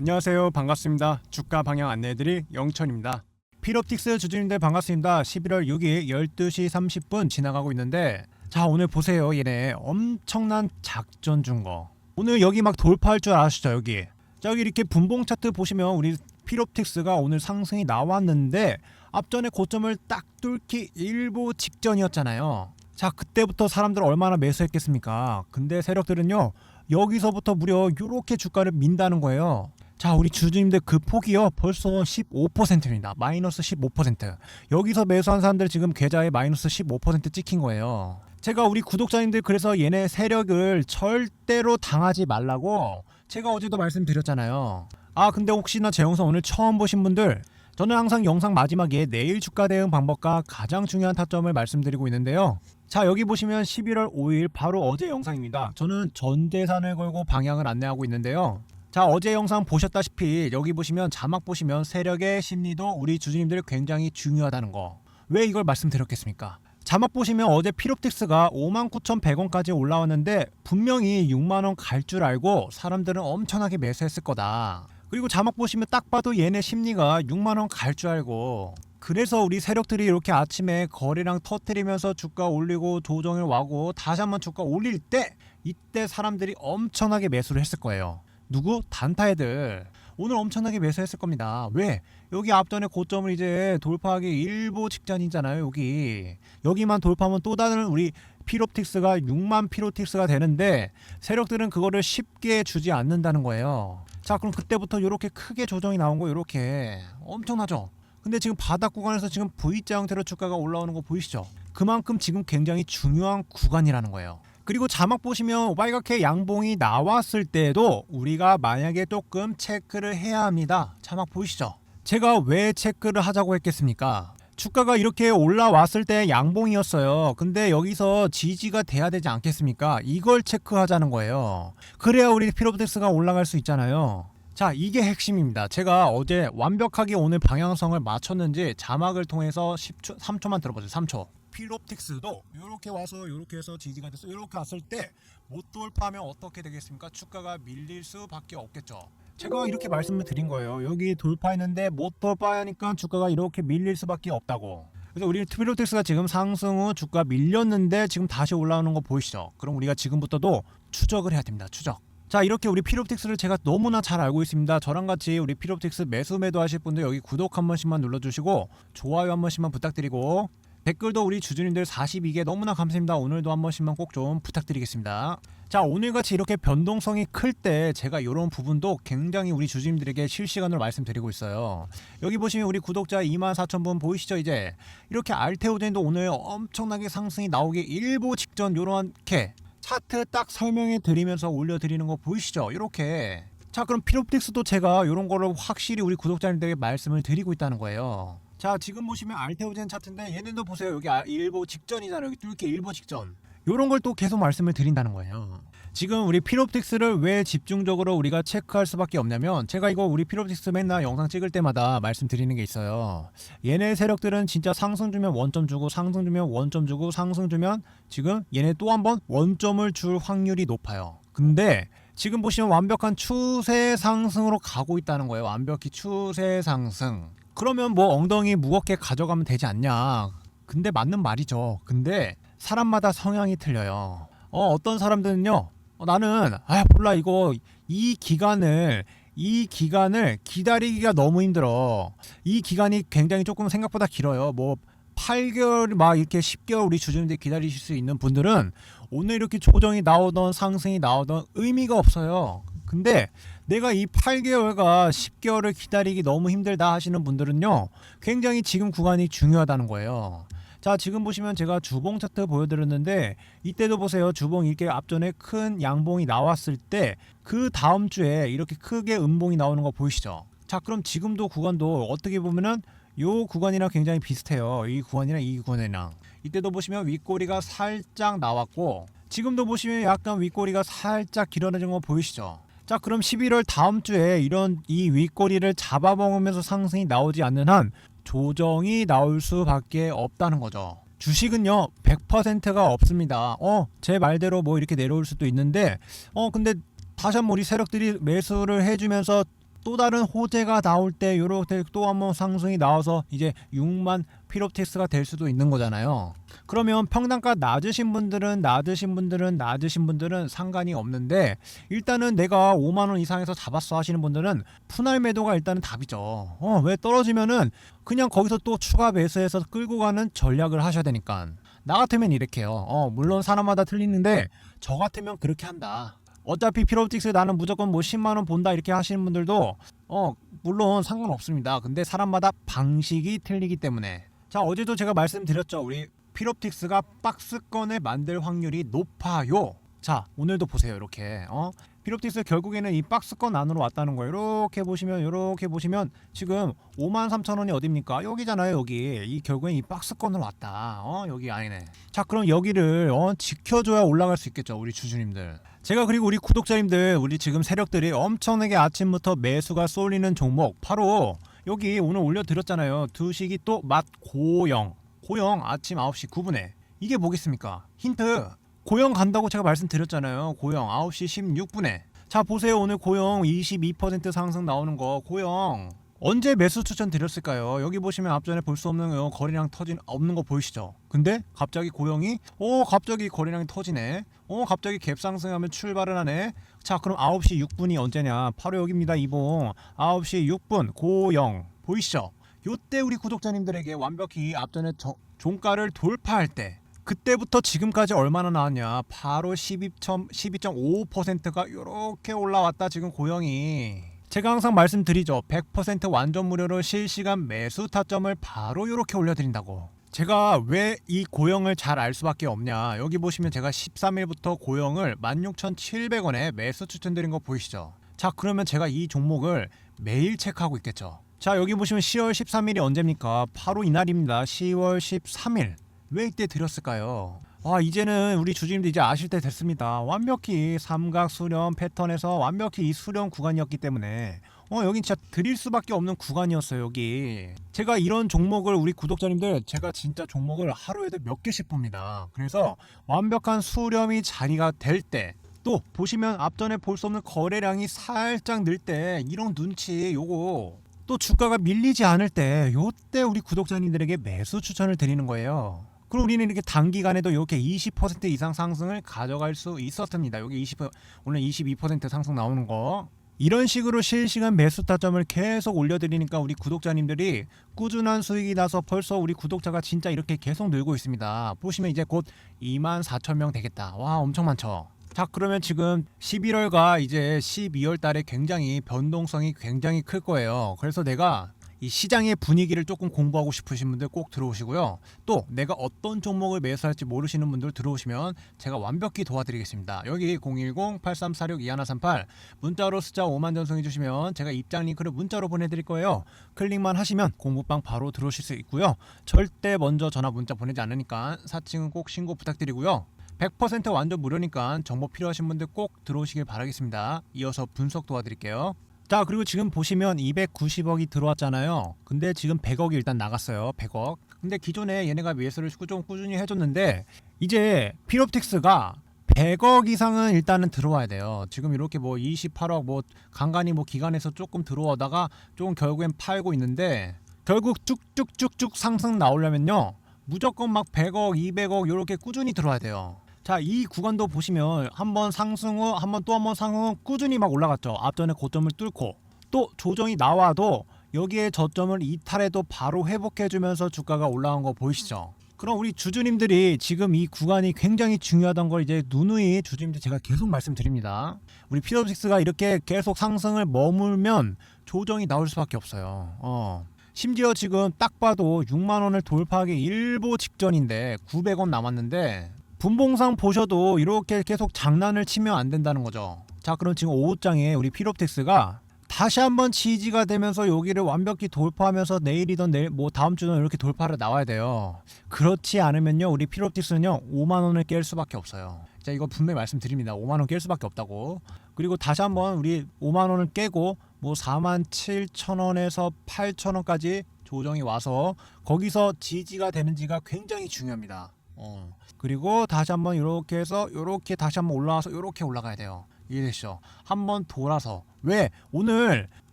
안녕하세요. 반갑습니다. 주가 방향 안내해드릴 영천입니다. 필옵틱스 주주님들 반갑습니다. 11월 6일 12시 30분 지나가고 있는데 자 오늘 보세요. 얘네 엄청난 작전 준 거. 오늘 여기 막 돌파할 줄 아시죠 여기. 자 여기 이렇게 분봉 차트 보시면 우리 필옵틱스가 오늘 상승이 나왔는데 앞전에 고점을 딱 뚫기 일보 직전이었잖아요. 자 그때부터 사람들 얼마나 매수했겠습니까? 근데 세력들은요 여기서부터 무려 이렇게 주가를 민다는 거예요. 자, 우리 주주님들 그 폭이요 벌써 15%입니다. 마이너스 15%. 여기서 매수한 사람들 지금 계좌에 마이너스 15% 찍힌 거예요. 제가 우리 구독자님들 그래서 얘네 세력을 절대로 당하지 말라고 제가 어제도 말씀드렸잖아요. 아, 근데 혹시나 제 영상 오늘 처음 보신 분들 저는 항상 영상 마지막에 내일 주가 대응 방법과 가장 중요한 타점을 말씀드리고 있는데요. 자 여기 보시면 11월 5일 바로 어제 영상입니다. 저는 전 재산을 걸고 방향을 안내하고 있는데요. 자 어제 영상 보셨다시피 여기 보시면 자막 보시면 세력의 심리도 우리 주주님들 굉장히 중요하다는 거. 왜 이걸 말씀드렸겠습니까? 자막 보시면 어제 필옵틱스가 59,100원까지 올라왔는데 분명히 6만원 갈 줄 알고 사람들은 엄청나게 매수했을 거다. 그리고 자막 보시면 딱 봐도 얘네 심리가 6만원 갈 줄 알고 그래서 우리 세력들이 이렇게 아침에 거래량 터트리면서 주가 올리고 조정을 와고 다시 한번 주가 올릴 때 이때 사람들이 엄청나게 매수를 했을 거예요. 누구? 단타 애들. 오늘 엄청나게 매수했을 겁니다. 왜? 여기 앞전에 고점을 이제 돌파하기 일보 직전이잖아요. 여기 여기만 돌파하면 또 다른 우리 피롭틱스가 6만 피로틱스가 되는데 세력들은 그거를 쉽게 주지 않는다는 거예요. 자, 그럼 그때부터 이렇게 크게 조정이 나온 거 이렇게 엄청나죠. 근데 지금 바닥 구간에서 지금 V자 형태로 주가가 올라오는 거 보이시죠? 그만큼 지금 굉장히 중요한 구간이라는 거예요. 그리고 자막 보시면 빨갛게 양봉이 나왔을 때도 우리가 만약에 조금 체크를 해야 합니다. 자막 보이시죠? 제가 왜 체크를 하자고 했겠습니까? 주가가 이렇게 올라왔을 때 양봉이었어요. 근데 여기서 지지가 돼야 되지 않겠습니까? 이걸 체크하자는 거예요. 그래야 우리 피로브덱스가 올라갈 수 있잖아요. 자, 이게 핵심입니다. 제가 어제 완벽하게 오늘 방향성을 맞췄는지 자막을 통해서 10초, 3초만 들어보세요. 3초. 필옵틱스도 이렇게 와서 이렇게 해서 지지가 돼서 이렇게 왔을 때 못 돌파하면 어떻게 되겠습니까? 주가가 밀릴 수밖에 없겠죠. 제가 이렇게 말씀을 드린 거예요. 여기 돌파했는데 못 돌파하니까 주가가 이렇게 밀릴 수밖에 없다고. 그래서 우리 필옵틱스가 지금 상승 후 주가 밀렸는데 지금 다시 올라오는 거 보이시죠? 그럼 우리가 지금부터도 추적을 해야 됩니다. 추적. 자 이렇게 우리 필옵틱스를 제가 너무나 잘 알고 있습니다 저랑 같이 우리 필옵틱스 매수 매도 하실 분들 여기 구독 한 번씩만 눌러주시고 좋아요 한 번씩만 부탁드리고 댓글도 우리 주주님들 42개 너무나 감사합니다. 오늘도 한 번씩만 꼭 좀 부탁드리겠습니다. 자 오늘같이 이렇게 변동성이 클 때 제가 이런 부분도 굉장히 우리 주주님들에게 실시간으로 말씀드리고 있어요. 여기 보시면 우리 구독자 24,000분 보이시죠 이제? 이렇게 알테오젠도 오늘 엄청나게 상승이 나오기 일보 직전 요렇게 차트 딱 설명해 드리면서 올려드리는 거 보이시죠? 이렇게. 자 그럼 필옵틱스도 제가 이런 거를 확실히 우리 구독자님들에게 말씀을 드리고 있다는 거예요 자 지금 보시면 알테오젠 차트인데 얘네도 보세요. 여기 아- 일보 직전이잖아요. 여기 뚫게 일보 직전. 이런 걸 또 계속 말씀을 드린다는 거예요. 지금 우리 필옵틱스를 왜 집중적으로 우리가 체크할 수밖에 없냐면 제가 이거 우리 필옵틱스 맨날 영상 찍을 때마다 말씀드리는 게 있어요. 얘네 세력들은 진짜 상승 주면 원점 주고 상승 주면 원점 주고 상승 주면 지금 얘네 또 한 번 원점을 줄 확률이 높아요. 근데 지금 보시면 완벽한 추세 상승으로 가고 있다는 거예요. 완벽히 추세 상승 그러면 뭐 엉덩이 무겁게 가져가면 되지 않냐 근데 맞는 말이죠 근데 사람마다 성향이 틀려요 어 어떤 사람들은요 어, 나는 아 몰라 이거 이 기간을 이 기간을 기다리기가 너무 힘들어. 이 기간이 굉장히 조금 생각보다 길어요. 뭐 8개월 막 이렇게 10개월 우리 주주님들 기다리실 수 있는 분들은 오늘 이렇게 조정이 나오던 상승이 나오던 의미가 없어요. 근데 내가 이 8개월과 10개월을 기다리기 너무 힘들다 하시는 분들은요. 굉장히 지금 구간이 중요하다는 거예요. 자 지금 보시면 제가 주봉 차트 보여드렸는데 이때도 보세요 주봉 이렇게 앞전에 큰 양봉이 나왔을 때 그 다음 주에 이렇게 크게 음봉이 나오는 거 보이시죠 자 그럼 지금도 구간도 어떻게 보면은 요 구간이랑 굉장히 비슷해요 이 구간이랑 이 구간이랑 이때도 보시면 윗꼬리가 살짝 나왔고 지금도 보시면 약간 윗꼬리가 살짝 길어진 거 보이시죠 자 그럼 11월 다음 주에 이런 이 윗꼬리를 잡아먹으면서 상승이 나오지 않는 한 조정이 나올 수밖에 없다는 거죠. 주식은요 100%가 없습니다. 어제 말대로 뭐 이렇게 내려올 수도 있는데 어 근데 다시 한번 우리 세력들이 매수를 해주면서 또 다른 호재가 나올 때 요렇게 또 한번 상승이 나와서 이제 6만 피롭틱스가 될 수도 있는 거잖아요. 그러면 평단가 낮으신 분들은 낮으신 분들은 낮으신 분들은 상관이 없는데 일단은 내가 5만 원 이상에서 잡았어 하시는 분들은 분할 매도가 일단은 답이죠. 어, 왜 떨어지면은 그냥 거기서 또 추가 매수해서 끌고 가는 전략을 하셔야 되니까. 나 같으면 이렇게요. 어, 물론 사람마다 틀리는데 저 같으면 그렇게 한다. 어차피 피로틱스 나는 무조건 뭐 10만 원 본다 이렇게 하시는 분들도 어, 물론 상관없습니다. 근데 사람마다 방식이 틀리기 때문에 자, 어제도 제가 말씀드렸죠. 우리 피롭틱스가 박스권을 만들 확률이 높아요. 자, 오늘도 보세요. 이렇게. 어? 피롭틱스 결국에는 이 박스권 안으로 왔다는 거예요. 이렇게 보시면 이렇게 보시면 지금 5만 3천 원이 어딥니까? 여기잖아요. 여기. 이 결국엔 이 박스권으로 왔다. 어? 여기 아니네. 자, 그럼 여기를 어, 지켜줘야 올라갈 수 있겠죠. 우리 주주님들. 제가 그리고 우리 구독자님들, 우리 지금 세력들이 엄청나게 아침부터 매수가 쏠리는 종목 바로 여기 오늘 올려드렸잖아요. 두식이 또맛 고영. 고영 아침 9시 9분에. 이게 뭐겠습니까? 힌트. 고영 간다고 제가 말씀드렸잖아요. 고영 9시 16분에. 자, 보세요. 오늘 고영 22% 상승 나오는 거. 고영. 언제 매수 추천 드렸을까요? 여기 보시면 앞전에 볼 수 없는 거 거래량 터진 없는 거 보이시죠? 근데 갑자기 고영이 어 갑자기 거래량이 터지네. 어 갑자기 갭 상승하면 출발을 하네. 자, 그럼 9시 6분이 언제냐? 바로 여기입니다. 이봉. 9시 6분 고영 보이시죠? 요때 우리 구독자님들에게 완벽히 앞전에 저, 종가를 돌파할 때 그때부터 지금까지 얼마나 나왔냐? 바로 12.12.5%가 이렇게 올라왔다 지금 고영이. 제가 항상 말씀드리죠. 100% 완전 무료로 실시간 매수 타점을 바로 이렇게 올려드린다고. 제가 왜 이 고영을 잘 알 수밖에 없냐. 여기 보시면 제가 13일부터 고영을 16,700원에 매수 추천드린 거 보이시죠? 자, 그러면 제가 이 종목을 매일 체크하고 있겠죠. 자, 여기 보시면 10월 13일이 언제입니까? 바로 이날입니다. 10월 13일. 왜 이때 드렸을까요? 아 이제는 우리 주주님도 이제 아실 때 됐습니다. 완벽히 삼각 수렴 패턴에서 완벽히 이 수렴 구간이었기 때문에 어 여긴 진짜 드릴 수밖에 없는 구간이었어요 여기. 제가 이런 종목을 우리 구독자님들 제가 진짜 종목을 하루에도 몇 개씩 봅니다. 그래서 완벽한 수렴이 자리가 될 때. 또 보시면 앞전에 볼 수 없는 거래량이 살짝 늘 때 이런 눈치 요거 또 주가가 밀리지 않을 때 요때 우리 구독자님들에게 매수 추천을 드리는 거예요. 그럼 우리는 이렇게 단기간에도 이렇게 20% 이상 상승을 가져갈 수 있었습니다. 여기 20 오늘 22% 상승 나오는 거. 이런 식으로 실시간 매수 타점을 계속 올려드리니까 우리 구독자님들이 꾸준한 수익이 나서 벌써 우리 구독자가 진짜 이렇게 계속 늘고 있습니다. 보시면 이제 곧 2만 4천 명 되겠다. 와 엄청 많죠. 자 그러면 지금 11월과 이제 12월 달에 굉장히 변동성이 굉장히 클 거예요. 그래서 내가 이 시장의 분위기를 조금 공부하고 싶으신 분들 꼭 들어오시고요. 또 내가 어떤 종목을 매수할지 모르시는 분들 들어오시면 제가 완벽히 도와드리겠습니다. 여기 010-8346-2138 문자로 숫자 5만 전송해 주시면 제가 입장 링크를 문자로 보내드릴 거예요. 클릭만 하시면 공부방 바로 들어오실 수 있고요. 절대 먼저 전화 문자 보내지 않으니까 사칭은 꼭 신고 부탁드리고요. 100% 완전 무료니까 정보 필요하신 분들 꼭 들어오시길 바라겠습니다. 이어서 분석 도와드릴게요. 자 그리고 지금 보시면 290억이 들어왔잖아요. 근데 지금 100억이 일단 나갔어요. 100억. 근데 기존에 얘네가 매수를 좀 꾸준히 해줬는데 이제 피롭틱스가 100억 이상은 일단은 들어와야 돼요. 지금 이렇게 뭐 28억 뭐 간간히 뭐 기간에서 조금 들어오다가 조금 결국엔 팔고 있는데 결국 쭉쭉쭉쭉 상승 나오려면요. 무조건 막 100억 200억 이렇게 꾸준히 들어와야 돼요 자, 이 구간도 보시면 한 번 상승 후, 한 번 또 한 번 상승 후 꾸준히 막 올라갔죠. 앞전에 고점을 뚫고 또 조정이 나와도 여기에 저점을 이탈해도 바로 회복해주면서 주가가 올라간 거 보이시죠? 그럼 우리 주주님들이 지금 이 구간이 굉장히 중요하다는 걸 이제 누누이 주주님들 제가 계속 말씀드립니다. 우리 피더식스가 이렇게 계속 상승을 머물면 조정이 나올 수밖에 없어요. 어. 심지어 지금 딱 봐도 6만 원을 돌파하기 일보 직전인데 900원 남았는데 분봉상 보셔도 이렇게 계속 장난을 치면 안 된다는 거죠. 자, 그럼 지금 오후장에 우리 피롭텍스가 다시 한번 지지가 되면서 여기를 완벽히 돌파하면서 내일이던 내일 뭐 다음 주는 이렇게 돌파를 나와야 돼요. 그렇지 않으면요 우리 피롭틱스는요 5만 원을 깰 수밖에 없어요. 자 이거 분명히 말씀드립니다. 5만 원 깰 수밖에 없다고. 그리고 다시 한번 우리 5만 원을 깨고 뭐 4만 7천 원에서 8천 원까지 조정이 와서 거기서 지지가 되는지가 굉장히 중요합니다. 어. 그리고 다시 한번 이렇게 해서 이렇게 다시 한번 올라와서 이렇게 올라가야 돼요. 이해되시죠? 한번 돌아서 왜 오늘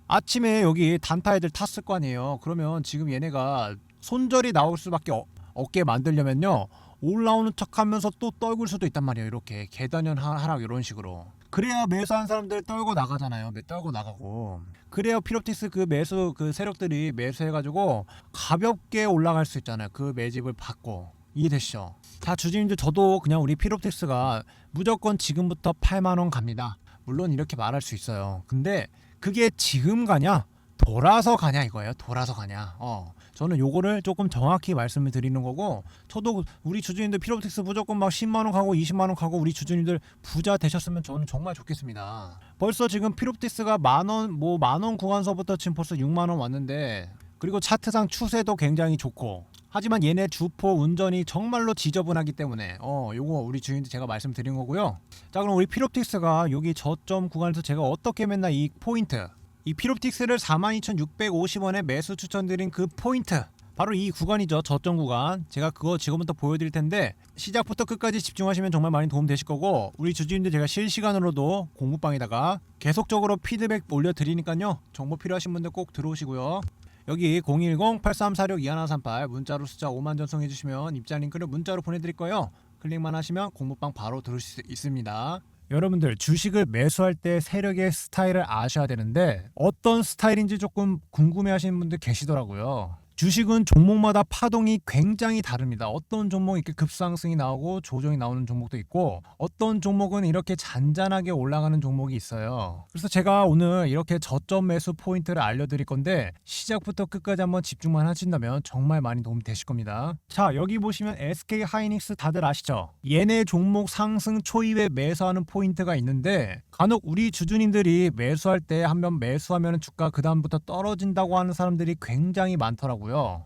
아침에 여기 단타 애들 탔을 거 아니에요. 그러면 지금 얘네가 손절이 나올 수밖에 어, 없게 만들려면요. 올라오는 척하면서 또 떨굴 수도 있단 말이에요. 이렇게 계단연 하- 하락 이런 식으로. 그래야 매수한 사람들 떨고 나가잖아요. 매 떨고 나가고. 그래야 피롭티스 그 매수 그 세력들이 매수해가지고 가볍게 올라갈 수 있잖아요. 그 매집을 받고 이해되시죠? 자 주주님들 저도 그냥 우리 피롭틱스가 무조건 지금부터 8만 원 갑니다. 물론 이렇게 말할 수 있어요. 근데 그게 지금 가냐? 돌아서 가냐 이거예요. 돌아서 가냐. 어. 저는 요거를 조금 정확히 말씀을 드리는 거고 저도 우리 주주님들 피로틱스 무조건 막 10만 원 가고 20만 원 가고 우리 주주님들 부자 되셨으면 저는 정말 좋겠습니다. 벌써 지금 피로틱스가 만 원 뭐 만 원 구간서부터 지금 벌써 6만 원 왔는데 그리고 차트상 추세도 굉장히 좋고 하지만 얘네 주포 운전이 정말로 지저분하기 때문에 어 요거 우리 주인들 제가 말씀드린 거고요. 자 그럼 우리 피롭틱스가 여기 저점 구간에서 제가 어떻게 맨날 이 포인트 이 피롭틱스를 42,650원에 매수 추천드린 그 포인트 바로 이 구간이죠 저점 구간. 제가 그거 지금부터 보여드릴 텐데 시작부터 끝까지 집중하시면 정말 많이 도움 되실 거고 우리 주주님들 제가 실시간으로도 공부방에다가 계속적으로 피드백 올려드리니까요. 정보 필요하신 분들 꼭 들어오시고요 여기 010-8346-2138 문자로 숫자 5만 전송해 주시면 입장 링크를 문자로 보내드릴 거예요 클릭만 하시면 공부방 바로 들으실 수 있습니다 여러분들 주식을 매수할 때 세력의 스타일을 아셔야 되는데 어떤 스타일인지 조금 궁금해하시는 분들 계시더라고요. 주식은 종목마다 파동이 굉장히 다릅니다. 어떤 종목은 이렇게 급상승이 나오고 조정이 나오는 종목도 있고 어떤 종목은 이렇게 잔잔하게 올라가는 종목이 있어요. 그래서 제가 오늘 이렇게 저점 매수 포인트를 알려드릴 건데 시작부터 끝까지 한번 집중만 하신다면 정말 많이 도움 되실 겁니다. 자 여기 보시면 SK 하이닉스 다들 아시죠? 얘네 종목 상승 초입에 매수하는 포인트가 있는데 간혹 우리 주주님들이 매수할 때 한 번 매수하면 주가 그 다음부터 떨어진다고 하는 사람들이 굉장히 많더라고요.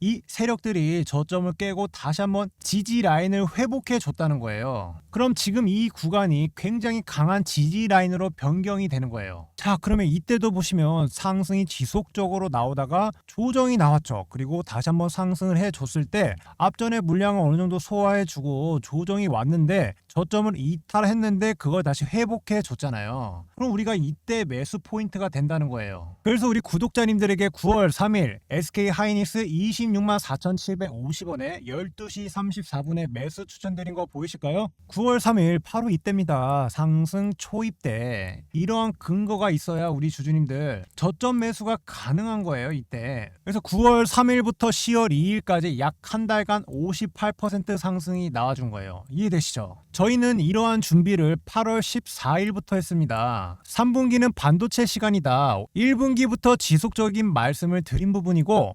이 세력들이 저점을 깨고 다시 한번 지지 라인을 회복해 줬다는 거예요. 그럼 지금 이 구간이 굉장히 강한 지지 라인으로 변경이 되는 거예요. 자, 그러면 이때도 보시면 상승이 지속적으로 나오다가 조정이 나왔죠. 그리고 다시 한번 상승을 해 줬을 때 앞전에 물량을 어느 정도 소화해 주고 조정이 왔는데 저점을 이탈했는데 그걸 다시 회복해 줬잖아요. 그럼 우리가 이때 매수 포인트가 된다는 거예요. 그래서 우리 구독자님들에게 9월 3일 SK 하이닉스 26만 4,750원에 12시 34분에 매수 추천드린 거 보이실까요? 9월 3일 바로 이때입니다. 상승 초입 때 이러한 근거가 있어야 우리 주주님들 저점 매수가 가능한 거예요. 이때. 그래서 9월 3일부터 10월 2일까지 약 한 달간 58% 상승이 나와준 거예요. 이해되시죠? 저희는 이러한 준비를 8월 14일부터 했습니다. 3분기는 반도체 시간이다. 1분기부터 지속적인 말씀을 드린 부분이고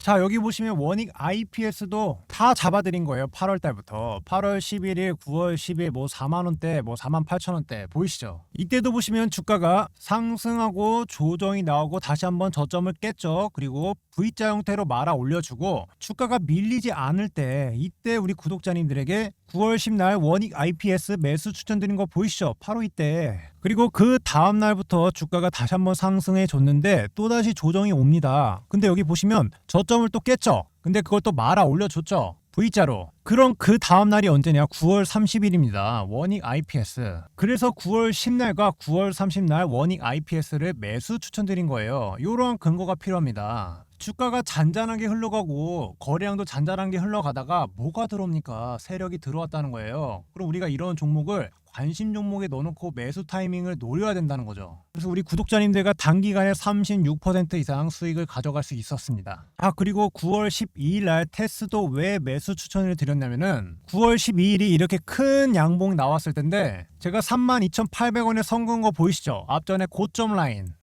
자 여기 보시면 워닝 IPS도 다 잡아드린 거예요 8월 달부터. 8월 11일 9월 10일 뭐 4만 원대 뭐 4만 8천 원대 보이시죠? 이때도 보시면 주가가 상승하고 조정이 나오고 다시 한번 저점을 깼죠. 그리고 V자 형태로 말아 올려주고 주가가 밀리지 않을 때 이때 우리 구독자님들에게 9월 10날 워닝 IPS 매수 추천드린 거 보이시죠? 바로 이때. 그리고 그 다음 날부터 주가가 다시 한번 상승해 줬는데 또다시 조정이 옵니다. 근데 여기 보시면 저 점을 또 깼죠. 근데 그걸 또 말아 올려줬죠. V자로. 그럼 그 다음 날이 언제냐? 9월 30일입니다. 원익 IPS. 그래서 9월 10날과 9월 30날 원익 IPS를 매수 추천드린 거예요. 이러한 근거가 필요합니다. 주가가 잔잔하게 흘러가고 거래량도 잔잔하게 흘러가다가 뭐가 들어옵니까? 세력이 들어왔다는 거예요. 그럼 우리가 이런 종목을 관심 종목에 넣어놓고 매수 타이밍을 노려야 된다는 거죠. 그래서 우리 구독자님들과 단기간에 36% 이상 수익을 가져갈 수 있었습니다. 아 그리고 9월 12일 날 테스도 왜 매수 추천을 드렸냐면은 9월 12일이 이렇게 큰 양봉 나왔을 텐데 제가 32,800원에 선근 거 보이시죠? 앞전에 고점 라인.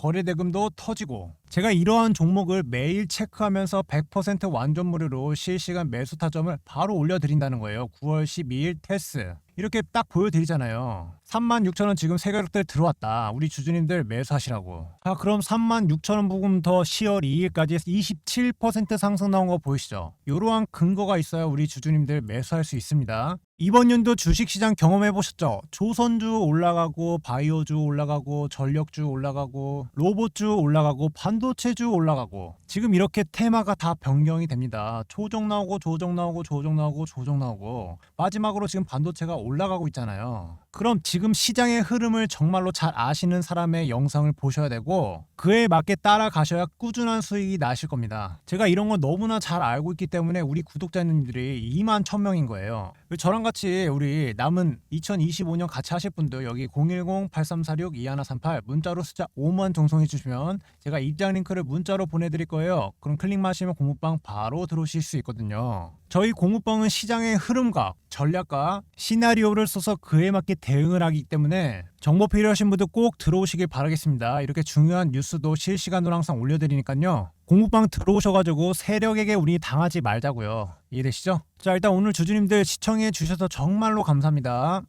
거래 대금도 터지고 제가 이러한 종목을 매일 체크하면서 100% 완전 무료로 실시간 매수 타점을 바로 올려드린다는 거예요. 9월 12일 테스 이렇게 딱 보여드리잖아요. 36,000원 지금 세력들 들어왔다. 우리 주주님들 매수하시라고. 자 그럼 36,000원 부금부터 10월 2일까지 27% 상승 나온 거 보이시죠? 이러한 근거가 있어야 우리 주주님들 매수할 수 있습니다. 이번 연도 주식시장 경험해 보셨죠? 조선주 올라가고 바이오주 올라가고 전력주 올라가고 로봇주 올라가고 반도체주 올라가고 지금 이렇게 테마가 다 변경이 됩니다. 조정 나오고 조정 나오고 조정 나오고 조정 나오고 마지막으로 지금 반도체가 올라가고 있잖아요. 그럼 지금 시장의 흐름을 정말로 잘 아시는 사람의 영상을 보셔야 되고 그에 맞게 따라가셔야 꾸준한 수익이 나실 겁니다. 제가 이런 거 너무나 잘 알고 있기 때문에 우리 구독자님들이 2만 1000명인 거예요. 저랑 같이 우리 남은 2025년 같이 하실 분들 여기 010-8346-2138 문자로 숫자 5만 정송해 주시면 제가 입장 링크를 문자로 보내드릴 거예요. 그럼 클릭만 하시면 공부방 바로 들어오실 수 있거든요. 저희 공부방은 시장의 흐름과 전략과 시나리오를 써서 그에 맞게 대응을 하기 때문에 정보 필요하신 분들 꼭 들어오시길 바라겠습니다. 이렇게 중요한 뉴스도 실시간으로 항상 올려드리니까요. 공부방 들어오셔가지고 세력에게 우리 당하지 말자고요. 이해되시죠? 자 일단 오늘 주주님들 시청해 주셔서 정말로 감사합니다.